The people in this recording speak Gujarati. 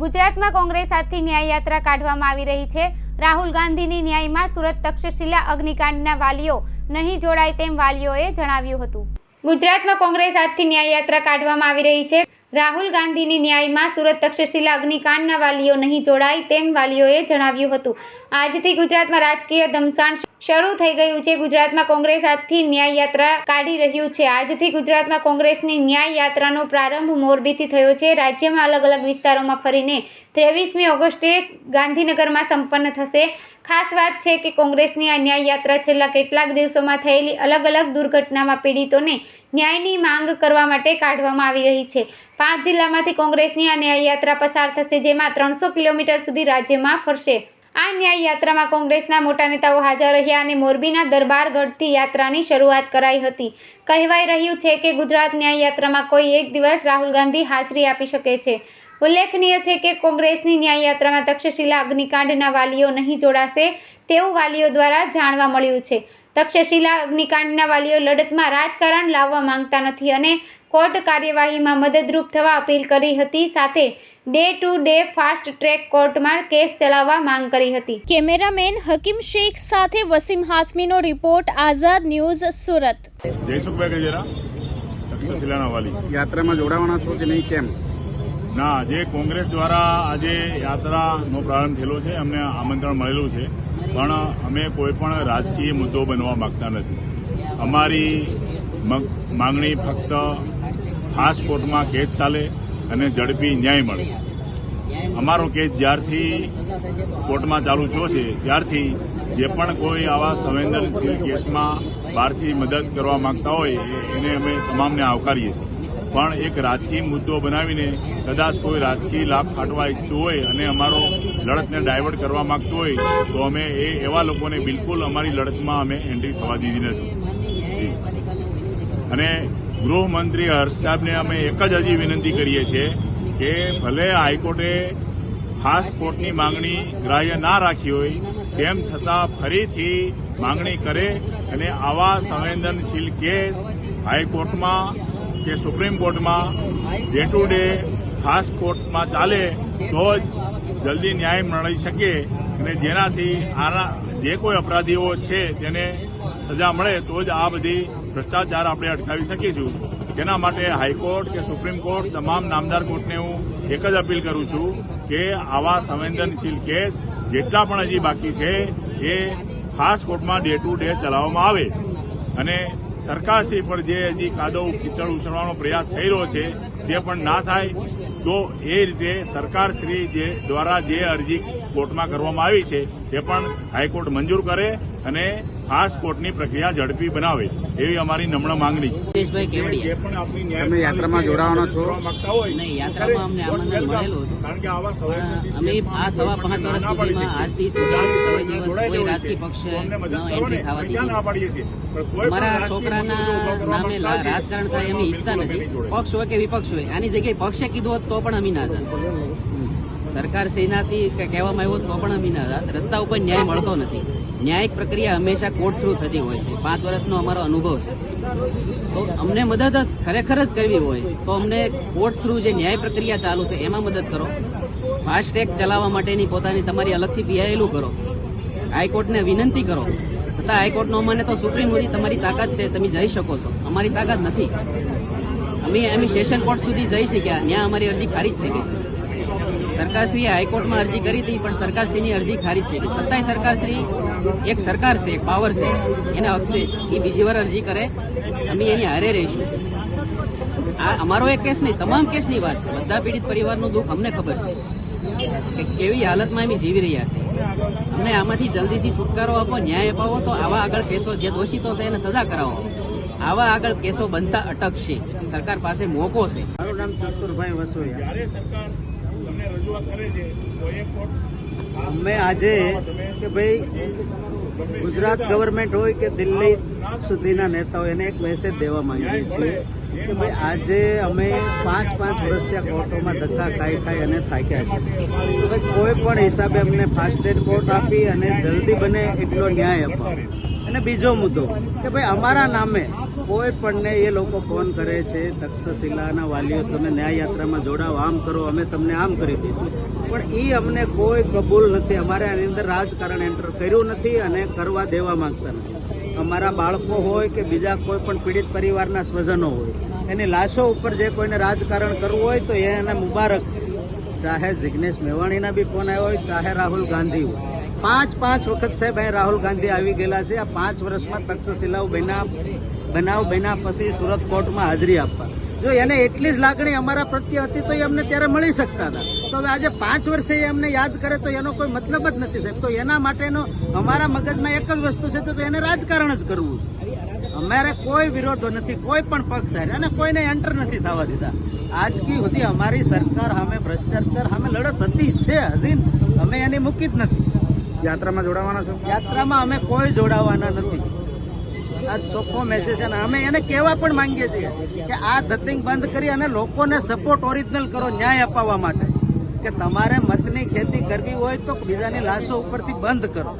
ગુજરાતમાં કોંગ્રેસ હાથથી ન્યાયયાત્રા કાઢવામાં આવી રહી છે. રાહુલ ગાંધીની ન્યાયમાં સુરત તક્ષશિલા અગ્નિકાંડના વાલીઓ નહીં જોડાય તેમ વાલીઓએ જણાવ્યું હતું. ગુજરાતમાં કોંગ્રેસ હાથથી ન્યાય યાત્રા કાઢવામાં આવી રહી છે. રાહુલ ગાંધીની ન્યાયમાં સુરત તક્ષશિલા અગ્નિકાંડના વાલીઓ નહીં જોડાય તેમ વાલીઓએ જણાવ્યું હતું. આજથી ગુજરાતમાં રાજકીય ધમસાણ શરૂ થઈ ગયું છે. ગુજરાતમાં કોંગ્રેસ આજથી ન્યાય યાત્રા કાઢી રહ્યું છે. આજથી ગુજરાતમાં કોંગ્રેસની ન્યાય યાત્રાનો પ્રારંભ મોરબીથી થયો છે. રાજ્યમાં અલગ અલગ વિસ્તારોમાં ફરીને ત્રેવીસમી ઓગસ્ટે ગાંધીનગરમાં સંપન્ન થશે. ખાસ વાત છે કે કોંગ્રેસની આ ન્યાય યાત્રા છેલ્લા કેટલાક દિવસોમાં થયેલી અલગ અલગ દુર્ઘટનામાં પીડિતોને ન્યાયની માંગ કરવા માટે કાઢવામાં આવી રહી છે. પાંચ જિલ્લામાંથી કોંગ્રેસની આ ન્યાય યાત્રા પસાર થશે, જેમાં ત્રણસો કિલોમીટર સુધી રાજ્યમાં ફરશે. આ ન્યાય યાત્રામાં કોંગ્રેસના મોટા નેતાઓ હાજર રહ્યા અને મોરબીના દરબારગઢથી યાત્રાની શરૂઆત કરાઈ હતી. કહેવાઈ રહ્યું છે કે ગુજરાત ન્યાય યાત્રામાં કોઈ એક દિવસ રાહુલ ગાંધી હાજરી આપી શકે છે. ઉલ્લેખનીય છે કે કોંગ્રેસની ન્યાયયાત્રામાં તક્ષશિલા અગ્નિકાંડના વાલીઓ નહીં જોડાશે તેવું વાલીઓ દ્વારા જાણવા મળ્યું છે. તક્ષશિલા અગ્નિકાંડના વાલીઓ લડતમાં રાજકારણ લાવવા માંગતા નથી અને કોર્ટ કાર્યવાહીમાં મદદરૂપ થવા અપીલ કરી હતી સાથે day to day fast track કોર્ટમાં કેસ ચલાવવા માંગ કરી હતી. કેમેરામેન હકીમ શેખ સાથે વસીમ હાસમીનો રિપોર્ટ આઝાદ ન્યૂઝ સુરત. જયસુખભાઈ ગજેરા તક્ષશિલાના વાલી. યાત્રામાં જોડાવાના છો કે નહીં કેમ? ના જે કોંગ્રેસ દ્વારા આજે યાત્રાનો પ્રારંભ થયેલો છે, અમને આમંત્રણ મળેલું છે. પણ અમે કોઈ પણ રાજકીય મુદ્દો બનવા માંગતા નથી. અમારી માંગણી ફક્ત ખાસ કોર્ટમાં કેસ ચાલે અને ઝડપી ન્યાય મળે. અમારો કેસ જ્યારથી કોર્ટમાં ચાલુ થયો છે, ત્યારથી જે પણ કોઈ આવા સંવેદનશીલ કેસમાં બહારથી મદદ કરવા માંગતા હોય એને અમે તમામને આવકારીએ છીએ. પણ એક રાજકીય મુદ્દો બનાવીને કદાચ કોઈ રાજકીય લાભ ખાટવા ઈચ્છતું હોય અને અમારો લડતને ડાયવર્ટ કરવા માંગતું હોય, તો અમે એ એવા લોકોને બિલકુલ અમારી લડતમાં અમે એન્ટ્રી થવા દીધી નથી. અને ગૃહમંત્રી હર્ષ સાહેબને અમે એક જ હજી વિનંતી કરીએ છીએ કે ભલે હાઈકોર્ટે ખાસ કોર્ટની માંગણી ગ્રાહ્ય ના રાખી હોય, તેમ છતાં ફરીથી માંગણી કરે અને આવા સંવેદનશીલ કેસ હાઈકોર્ટમાં કે સુપ્રીમ કોર્ટમાં ડે ટુ ડે ખાસ કોર્ટમાં ચાલે તો જ જલ્દી ન્યાય મળી શકે અને જેનાથી આના જે કોઈ અપરાધીઓ છે તેને સજા મળે તો જ આ બધી ભ્રષ્ટાચાર આપણે અટકાવી શકીશું. તેના માટે હાઈકોર્ટ કે સુપ્રીમ કોર્ટ તમામ નામદાર કોર્ટને હું એક જ અપીલ કરું છું કે આવા સંવેદનશીલ કેસ જેટલા પણ હજી બાકી છે એ ખાસ કોર્ટમાં ડે ટુ ડે ચલાવવામાં આવે. અને સરકારશ્રી પર જે હજી કાદવ, કીચડ ઉછળવાનો પ્રયાસ થઈ રહ્યો છે તે પણ ના થાય, તો એ રીતે સરકારશ્રી જે દ્વારા જે અરજી કોર્ટમાં કરવામાં આવી છે, તે પણ હાઈકોર્ટ મંજૂર કરે અને ખાસ કોર્ટની પ્રક્રિયા ઝડપી બનાવે એવી અમારી નમ્ર માંગણી છે. જે પણ આપણી તમે યાત્રામાં જોડાવાના છો? માંગતા હોય નહીં, યાત્રામાં અમને આમંત્રણ મળેલું હતું. કારણ કે આવા અમે આ સવા પાંચ વર્ષ સુધીમાં આજથી સુધી કોઈ રાજકીય પક્ષે એન્ટ્રી થવા દીધી. રાજકીય છોકરાના નામે રાજકારણ થાય અમે ઈચ્છતા નથી. પક્ષ હોય કે વિપક્ષ હોય આની જગ્યાએ પક્ષે કીધું હોત તો પણ અમે ના જાત સરકાર શ્રીનાથી કહેવામાં આવ્યું તો પણ અમે રસ્તા ઉપર ન્યાય મળતો નથી. ન્યાયિક પ્રક્રિયા હંમેશા કોર્ટ થ્રુ થતી હોય છે. પાંચ વર્ષનો અમારો અનુભવ છે. તો અમને મદદ ખરેખર જ કરવી હોય તો અમને કોર્ટ થ્રુ જે ન્યાય પ્રક્રિયા ચાલુ છે એમાં મદદ કરો. ફાસ્ટ ટ્રેક ચલાવવા માટેની પોતાની તમારી અલગથી પીઆઈએલું કરો. હાઈકોર્ટને વિનંતી કરો. છતાં હાઈકોર્ટનો અમાને તો સુપ્રીમ સુધી તમારી તાકાત છે, તમે જઈ શકો છો. અમારી તાકાત નથી. અમે અમે સેશન કોર્ટ સુધી જઈ શક્યા ત્યાં અમારી અરજી ખારીજ થઈ ગઈ છે. સરકારશ્રીએ હાઈકોર્ટમાં અરજી કરી હતી, પણ સરકારશ્રીની અરજી ખારીજ થઈ ગઈ. સરકારશ્રી, એક સરકાર છે, પાવર છે, એના હકશે. એ બીજી વાર અરજી કરે. અમે એની હારે રહીશું. આ અમારો એક કેસ નહીં, તમામ કેસની વાત છે. બધા પીડિત પરિવારનું દુઃખ અમને ખબર છે કે કેવી હાલતમાં એમ જીવી રહ્યા છે. અમને આમાંથી જલ્દીથી છુટકારો આપો, ન્યાય અપાવો, તો આવા આગળ કેસો જે દોષિતો છે, એને સજા કરાવો. આવા આગળ કેસો બનતા અટકશે. સરકાર પાસે મોકો છે. મારું નામ ચતુરભાઈ વસોયા. અમે આજે કે ભાઈ ગુજરાત ગવર્મેન્ટ હોય કે દિલ્હી સુધીના નેતાઓ એને એક મેસેજ દેવા માંગીએ છીએ કે ભાઈ આજે અમે પાંચ પાંચ વર્ષ ત્યાં કોર્ટોમાં ધક્કા ખાઈ ખાઈ અને થાક્યા છે ભાઈ કોઈ પણ હિસાબે અમને ફાસ્ટ ટ્રેક કોર્ટ આપી અને જલ્દી બને એટલો ન્યાય અપાવો. અને બીજો મુદ્દો કે ભાઈ અમારા નામે કોઈ પણને એ લોકો ફોન કરે છે, તક્ષશિલાના વાલીઓ, તમે ન્યાય યાત્રામાં જોડાઓ, આમ કરો, અમે તમને આમ કરી દઈશું. પણ એ અમને કોઈ કબૂલ નથી. અમારે આની અંદર રાજકારણ એન્ટર કર્યું નથી અને કરવા દેવા માંગતા નથી. અમારા બાળકો હોય કે બીજા કોઈ પણ પીડિત પરિવારના સ્વજનો હોય, એની લાશો ઉપર જે કોઈને રાજકારણ કરવું હોય તો એને મુબારક છે. ચાહે જિગ્નેશ મેવાણીના બી ફોન આવ્યો હોય, ચાહે રાહુલ ગાંધી હોય. પાંચ પાંચ વખત સાહેબ અહીં રાહુલ ગાંધી આવી ગયેલા છે. આ પાંચ વર્ષમાં તક્ષશિલાઓ બન્યા. બનાવ બન્યા પછી સુરત કોર્ટમાં હાજરી આપવા. જો એને એટલી જ લાગણી અમારા પ્રત્યે હતી તો એ અમને ત્યારે મળી શકતા હતા. તો હવે આજે પાંચ વર્ષે એ અમને યાદ કરે તો એનો કોઈ મતલબ જ નથી સાહેબ. તો એના માટેનો અમારા મગજમાં એક જ વસ્તુ છે તો એને રાજકારણ જ કરવું અમારે કોઈ વિરોધો નથી કોઈ પણ પક્ષ સાહેબ અને કોઈને એન્ટર નથી થવા દીધા. આજકી સુધી અમારી સરકાર સામે ભ્રષ્ટાચાર સામે લડત હતી છે હજી અમે એને મૂકી જ નથી. યાત્રામાં જોડાવાના છો? યાત્રામાં અમે કોઈ જોડાવાના નથી. આ ચોખ્ખો મેસેજ છે અને અમે એને કહેવા પણ માંગીએ છીએ કે આ ધતિંગ બંધ કરી અને લોકોને સપોર્ટ ઓરિજિનલ કરો, ન્યાય અપાવવા માટે. કે તમારે મતની ખેતી કરવી હોય તો બીજાની લાશો ઉપરથી બંધ કરો.